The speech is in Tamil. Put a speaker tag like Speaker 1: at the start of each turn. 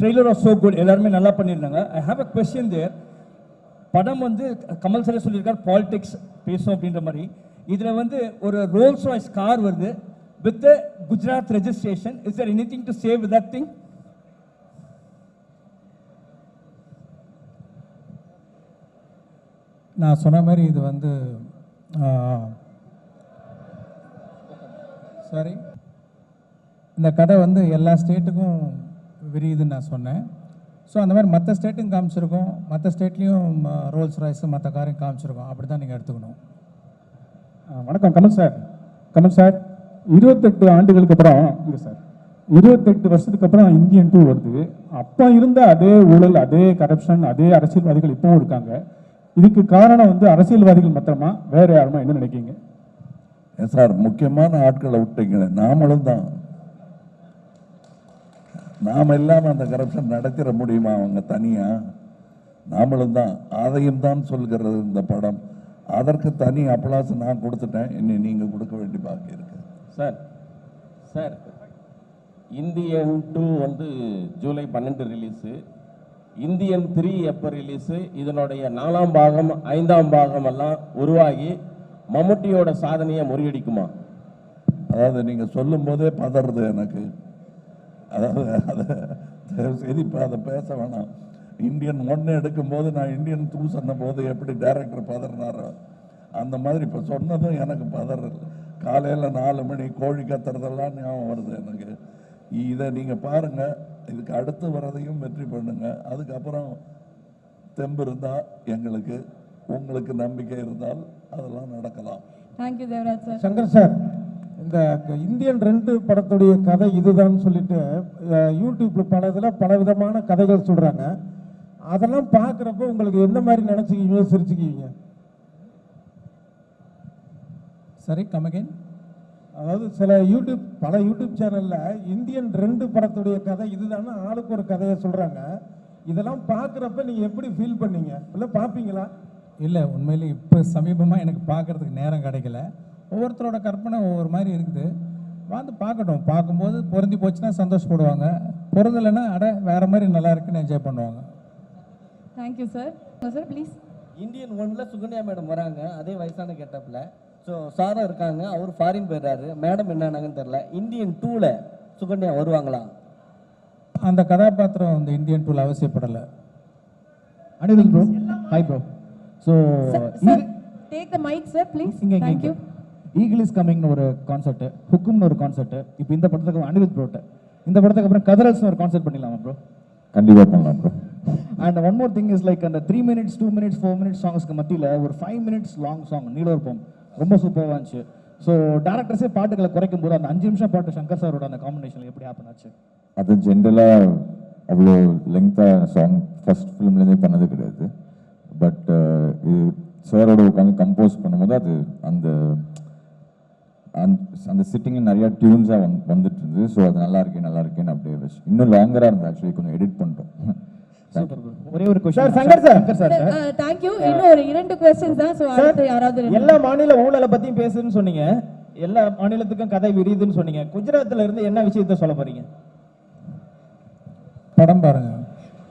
Speaker 1: ட்ரெய்லர் ஆஃப் சோ குட் எல்லாருமே நல்லா பண்ணியிருந்தாங்க. ஐ ஹாவ் அ கொஸ்டின் தேர் படம் வந்து கமல் சார் சொல்லியிருக்கார் பாலிடிக்ஸ் பேசும் அப்படின்ற மாதிரி. இதில் வந்து ஒரு ரோல்ஸ் ராய்ஸ் கார் வருது with Gujarat registration is there anything to save with that thing
Speaker 2: நான் சொன்ன மாதிரி இது வந்து சாரி இந்த கடை வந்து எல்லா ஸ்டேட்டுக்கும் விரியுதுன்னு நான் சொன்னேன். ஸோ அந்த மாதிரி மற்ற ஸ்டேட்டும் காமிச்சிருக்கோம். மற்ற ஸ்டேட்லேயும் ரோல்ஸ் ராய்ஸு மற்ற காரையும் காமிச்சிருக்கோம். அப்படி தான் நீங்கள் எடுத்துக்கணும்
Speaker 3: வணக்கம். கமல் சார். கமல் சார் இருபத்தெட்டு ஆண்டுகளுக்கு அப்புறம் இங்க சார் இருபத்தெட்டு வருஷத்துக்கு அப்புறம் இந்தியன் டூ வருது. அப்போ இருந்த அதே ஊழல் அதே கரப்ஷன் அதே அரசியல்வாதிகள் இப்பவும் இருக்காங்க. இதுக்கு காரணம் வந்து அரசியல்வாதிகள் மாத்திரமா? வேற யாருமா? என்ன நினைக்கிறீங்க?
Speaker 4: சார் முக்கியமான ஆட்களை விட்டீங்களே. நாமளும் தான். நாம இல்லாம அந்த கரப்ஷன் நடத்திட முடியுமா அவங்க தனியா? நாமளும் தான். அதையும் தான் சொல்கிறது இந்த படம். அதற்கு தனி அப்ளாஸ் நான் கொடுத்துட்டேன். இனி நீங்க கொடுக்க வேண்டி பாக்கி இருக்கு.
Speaker 5: சார் சார் இந்தியன் டூ வந்து ஜூலை பன்னெண்டு ரிலீஸு இந்தியன் த்ரீ எப்போ ரிலீஸு இதனுடைய நாலாம் பாகம் ஐந்தாம் பாகம் எல்லாம் உருவாகி மம்முட்டியோட சாதனையை முறியடிக்குமா?
Speaker 4: அதாவது நீங்க சொல்லும் போதே பதறது எனக்கு. அதாவது அதை செய்து இப்போ அதை பேச வேணாம். இந்தியன் ஒன்று எடுக்கும்போது நான் இந்தியன் டூ சொன்ன போது எப்படி டைரக்டர் பதறினாரோ அந்த மாதிரி இப்போ சொன்னதும் எனக்கு பதறல். காலையில் நாலு மணி கோழி கத்துறதெல்லாம் ஞாபகம் வருது எனக்கு. இதை நீங்கள் பாருங்க இதுக்கு அடுத்து வரதையும் வெற்றி பண்ணுங்க. அதுக்கப்புறம் தெம்பு இருந்தால் எங்களுக்கு உங்களுக்கு நம்பிக்கை இருந்தால் அதெல்லாம் நடக்கலாம்.
Speaker 6: Thank you Devaraj sir
Speaker 7: Shankar sir இந்த இந்தியன் ரெண்டு படத்துடைய கதை இதுதான் சொல்லிட்டு அஹ், யூடியூப்ல பல இதில் பல விதமான கதைகள் சொல்றாங்க. அதெல்லாம் பார்க்குறப்ப உங்களுக்கு எந்த மாதிரி நினச்சிக்குவீங்க சிரிச்சுக்குவீங்க?
Speaker 2: சரி கமகேன்
Speaker 7: அதாவது சில யூடியூப் பல யூடியூப் சேனல்ல இந்தியன் ரெண்டு படத்துடைய கதை இதுதானே ஆளுக்கு ஒரு கதையை சொல்றாங்க. இதெல்லாம் பார்க்குறப்ப நீங்க எப்படி ஃபீல் பண்ணீங்க? இல்லை பார்ப்பீங்களா?
Speaker 2: இல்லை உண்மையிலே இப்போ சமீபமாக எனக்கு பார்க்கறதுக்கு நேரம் கிடைக்கல. ஒவ்வொருத்தரோட கற்பனை ஒவ்வொரு மாதிரி இருக்குது. வந்து பார்க்கட்டும். பார்க்கும்போது பொருந்தி போச்சுன்னா சந்தோஷப்படுவாங்க. பொருந்தலைன்னா அட வேற மாதிரி நல்லா இருக்குன்னு என்ஜாய் பண்ணுவாங்க.
Speaker 6: Thank you sir sir please
Speaker 8: Indian ஒன்ல சுகன்யா மேடம் வராங்க. அதே வயசான கெட்டப்பில் ஸோ சாரும் இருக்காங்க. அவர் ஃபாரின் போயிடுறாரு. மேடம் என்னன்னாங்கன்னு தெரில இந்தியன் டூவில் சுகன்யா வருவாங்களா?
Speaker 2: அந்த கதாபாத்திரம் இந்த இந்தியன் டூல் அவசியப்படலை.
Speaker 9: Anirudh bro hi bro so
Speaker 6: sir take the mic sir please
Speaker 9: இங்க இங்க
Speaker 6: தேங்க்யூ
Speaker 9: ஈகிள் இஸ் கமிங்னு ஒரு கான்செப்ட் ஹுக்கும்னு ஒரு கான்செப்ட் இப்போ இந்த படத்துக்கு அனிருத் ப்ரோட்ட இந்த படத்துக்கு அப்புறம் கதரல்ஸ்னு ஒரு கான்செப்ட் பண்ணிடலாமா ப்ரோ
Speaker 4: கண்டிப்பாக பண்ணலாம் bro
Speaker 9: and one more thing is like அந்த three minutes two minutes four minutes சாங்ஸ்க்கு மத்தியில் ஒரு ஃபைவ் மினிட்ஸ் லாங் சாங் நீலோர்பம் ரொம்ப சூப்பராக இருந்துச்சு. ஸோ டேரக்டர்ஸே பாட்டுகளை குறைக்கும் போது அந்த அஞ்சு நிமிஷம் பாட்டு சங்கர் சாரோட அந்த காம்பினேஷன் எப்படி ஹேப்பன் ஆச்சு?
Speaker 10: அது ஜென்ரலாக அவ்வளோ லெங்க்த்தாக சாங் ஃபர்ஸ்ட் ஃபிலிம்லேருந்தே பண்ணது கிடையாது. பட் இது சாரோட உட்காந்து கம்போஸ் பண்ணும்போது அது அந்த அந்த- அந்த சிட்டிங்கில் நிறையா டியூன்ஸாக வந் வந்துட்டு இருந்தது ஸோ அது நல்லா இருக்கே நல்லா இருக்கேன்னு அப்படியே வச்சு இன்னும் லாங்கராக இருந்தது ஆக்சுவலி கொஞ்சம் எடிட் பண்ணிட்டோம்.
Speaker 9: ஒரே ஒரு question
Speaker 7: Shankar sir.
Speaker 9: Sir
Speaker 6: thank you uh, இன்னும் ஒரு இரண்டு கொஸ்டின்ஸ் தான் ஸோ அடுத்து யாராவது
Speaker 8: எல்லா மாநில ஊழலை பற்றியும் பேசுன்னு சொன்னீங்க. எல்லா மாநிலத்துக்கும் கதை விரியுதுன்னு சொன்னீங்க. குஜராத்தில் இருந்து என்ன விஷயத்த சொல்ல போறீங்க?
Speaker 2: படம் பாருங்க.